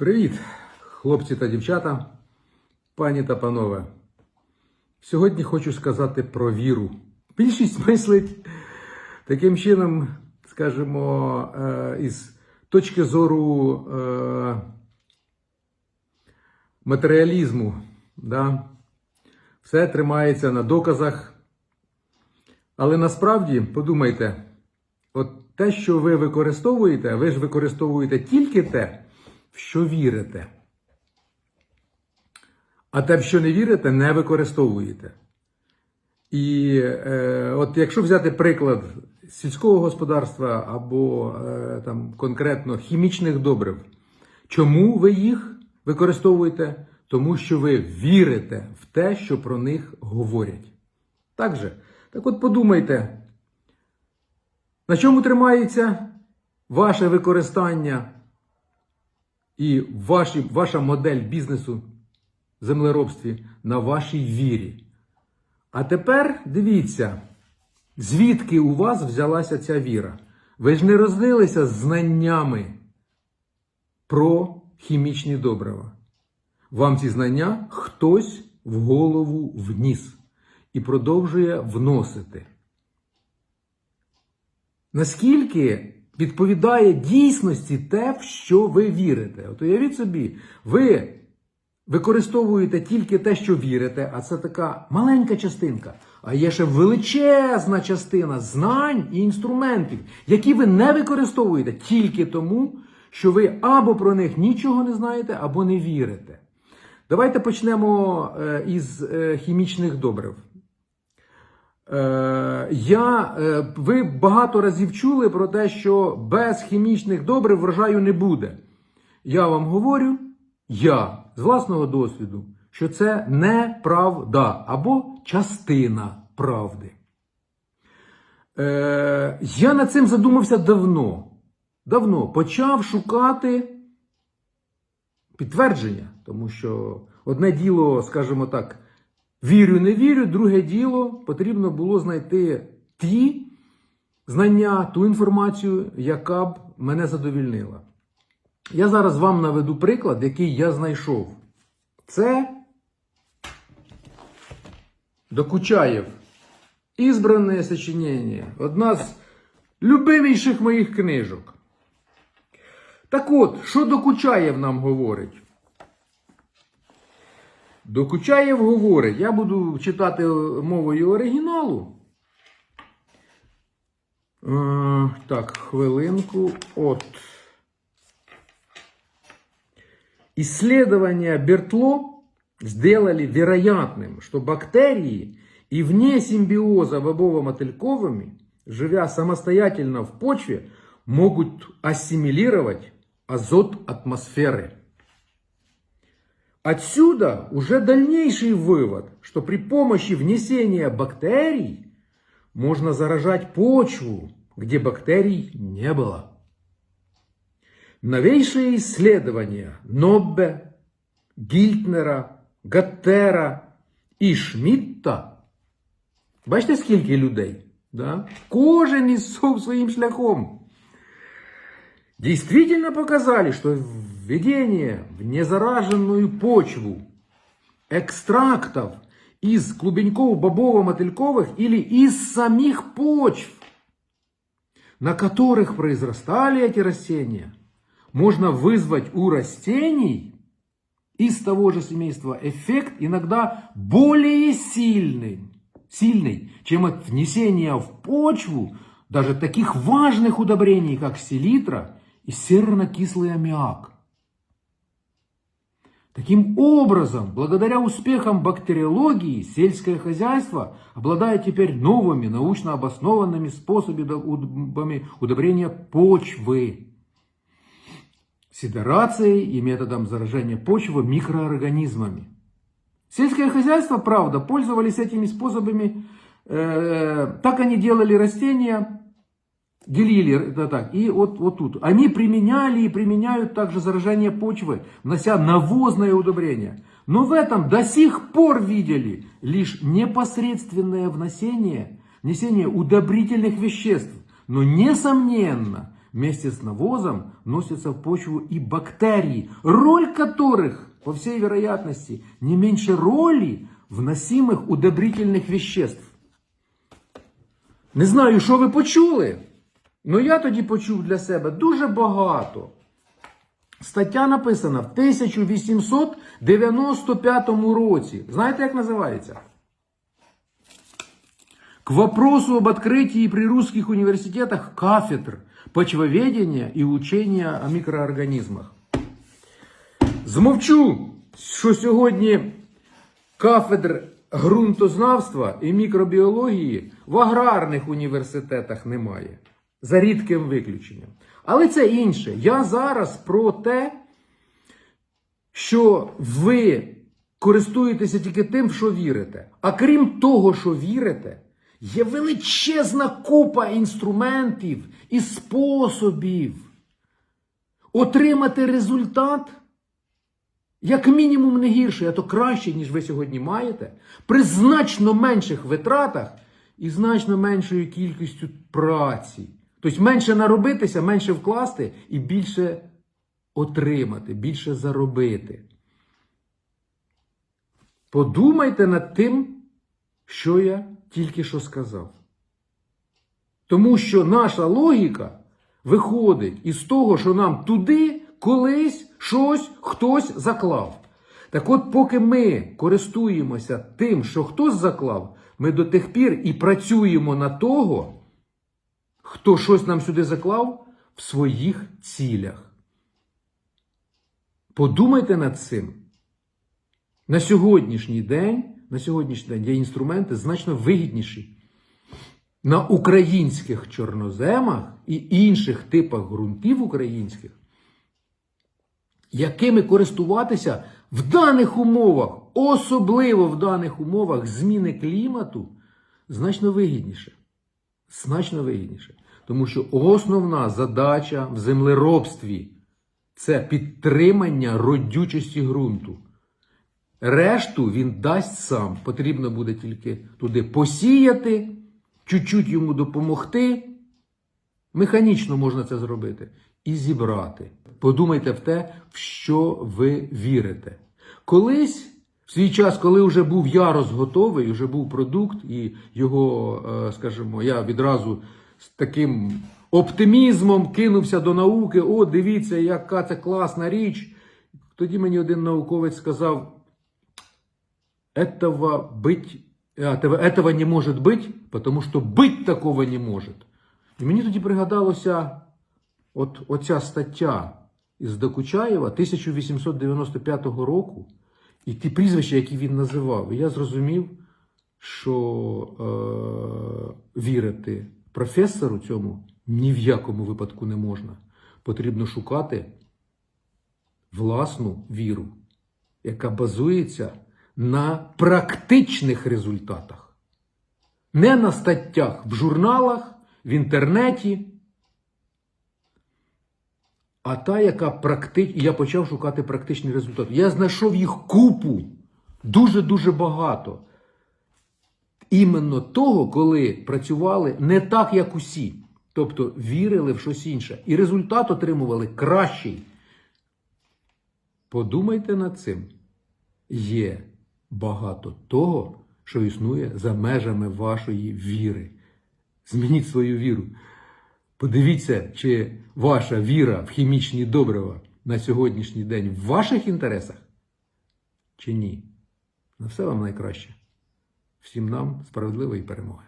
Привіт, хлопці та дівчата, пані та панове. Сьогодні хочу сказати про віру. Більшість мислить таким чином, скажімо, е, із точки зору е, матеріалізму. Да? Все тримається на доказах. Але насправді, подумайте, от те, що ви використовуєте, ви ж використовуєте тільки те, в що вірите. А те, в що не вірите, не використовуєте. І е, от якщо взяти приклад сільського господарства або е, там конкретно хімічних добрив, чому ви їх використовуєте? Тому що ви вірите в те, що про них говорять. Так же. Так от подумайте, на чому тримається ваше використання і ваші, ваша модель бізнесу в землеробстві на вашій вірі? А тепер дивіться, звідки у вас взялася ця віра? Ви ж не рознилися знаннями про хімічні добрива. Вам ці знання хтось в голову вніс і продовжує вносити. Наскільки відповідає дійсності те, в що ви вірите? От уявіть собі, ви використовуєте тільки те, що вірите, а це така маленька частинка. А є ще величезна частина знань і інструментів, які ви не використовуєте тільки тому, що ви або про них нічого не знаєте, або не вірите. Давайте почнемо е, із е, хімічних добрив. Е, Я, е, ви багато разів чули про те, що без хімічних добрив врожаю не буде. Я вам говорю, я з власного досвіду, що це неправда або частина правди. Е, Я над цим задумався давно. Давно почав шукати підтвердження, тому що одне діло, скажімо так, вірю, не вірю, друге діло потрібно було знайти ті знання, ту інформацію, яка б мене задовільнила. Я зараз вам наведу приклад, який я знайшов. Це Докучаєв. Ізбране сочинення. Одна з любиміших моїх книжок. Так от, що Докучаєв нам говорить? Докучаєв говорить, я буду читати мовою оригіналу. Е, так, хвилинку. От. Исследования Бертло сделали вероятным, что бактерии и вне симбиоза бобово-мотыльковыми, живя самостоятельно в почве, могут ассимилировать азот атмосферы. Отсюда уже дальнейший вывод, что при помощи внесения бактерий можно заражать почву, где бактерий не было. Новейшие исследования Ноббе, Гільтнера, Гаттера і Шмітта. Бачите, скільки людей? Да? Кожен ішов своїм шляхом. Действительно показали, что введение в незараженную почву экстрактов из клубеньков бобово-мотыльковых или из самих почв, на которых произрастали эти растения, можно вызвать у растений из того же семейства эффект иногда более сильный, сильный, чем от внесения в почву даже таких важных удобрений, как селитра и серно-кислый аммиак. Таким образом, благодаря успехам бактериологии, сельское хозяйство обладает теперь новыми научно обоснованными способами удобрения почвы сидерацией и методом заражения почвы микроорганизмами. Сельское хозяйство, правда, пользовались этими способами, э, так они делали растения, делили это так, и вот, вот тут. Они применяли и применяют также заражение почвы, внося навозное удобрение. Но в этом до сих пор видели лишь непосредственное внесение, внесение удобрительных веществ. Но, несомненно, вместе с навозом вносятся в почву и бактерии, роль которых, по всей вероятности, не меньше роли вносимых удобрительных веществ. Не знаю, що ви почули, але я тоді почув для себе дуже багато. Стаття написана в 1895 році. Знаєте, як називається? К вопросу об открытии при русских университетах кафедр почвоведения и учения о микроорганизмах. Змовчу, що сьогодні кафедр ґрунтознавства і мікробіології в аграрних університетах немає. За рідким виключенням. Але це інше. Я зараз про те, що ви користуєтеся тільки тим, в що вірите. А крім того, що вірите, є величезна купа інструментів і способів отримати результат, як мінімум не гірший, а то краще, ніж ви сьогодні маєте, при значно менших витратах і значно меншою кількістю праці. Тобто менше наробитися, менше вкласти і більше отримати, більше заробити. Подумайте над тим, що я тільки що сказав. Тому що наша логіка виходить із того, що нам туди колись щось хтось заклав. Так от, поки ми користуємося тим, що хтось заклав, ми до тих пір і працюємо на того, хто щось нам сюди заклав в своїх цілях. Подумайте над цим. На сьогоднішній день, на сьогоднішній день є інструменти значно вигідніші. На українських чорноземах і інших типах ґрунтів українських, якими користуватися в даних умовах, особливо в даних умовах зміни клімату, значно вигідніше. Значно вигідніше. Тому що основна задача в землеробстві це підтримання родючості ґрунту. Решту він дасть сам. Потрібно буде тільки туди посіяти, чуть-чуть йому допомогти. Механічно можна це зробити і зібрати. Подумайте в те, в що ви вірите. Колись, в свій час, коли вже був ярос готовий, вже був продукт, і його, е, скажімо, я відразу з таким оптимізмом кинувся до науки. О, дивіться, яка це класна річ. Тоді мені один науковець сказав. Этого быть, этого, этого не может быть, потому что быть такого не может. І мені тоді пригадалося от оця стаття із Докучаєва 1895 року, і ті прізвища, які він називав. І я зрозумів, що е, вірити професору цьому ні в якому випадку не можна. Потрібно шукати власну віру, яка базується на практичних результатах. Не на статтях в журналах, в інтернеті, а та, яка практич... І я почав шукати практичні результати. Я знайшов їх купу, дуже-дуже багато. Іменно того, коли працювали не так, як усі. Тобто вірили в щось інше. І результат отримували кращий. Подумайте над цим. Є багато того, що існує за межами вашої віри. Змініть свою віру. Подивіться, чи ваша віра в хімічні добрива на сьогоднішній день в ваших інтересах, чи ні. На все вам найкраще. Всім нам справедливої перемоги.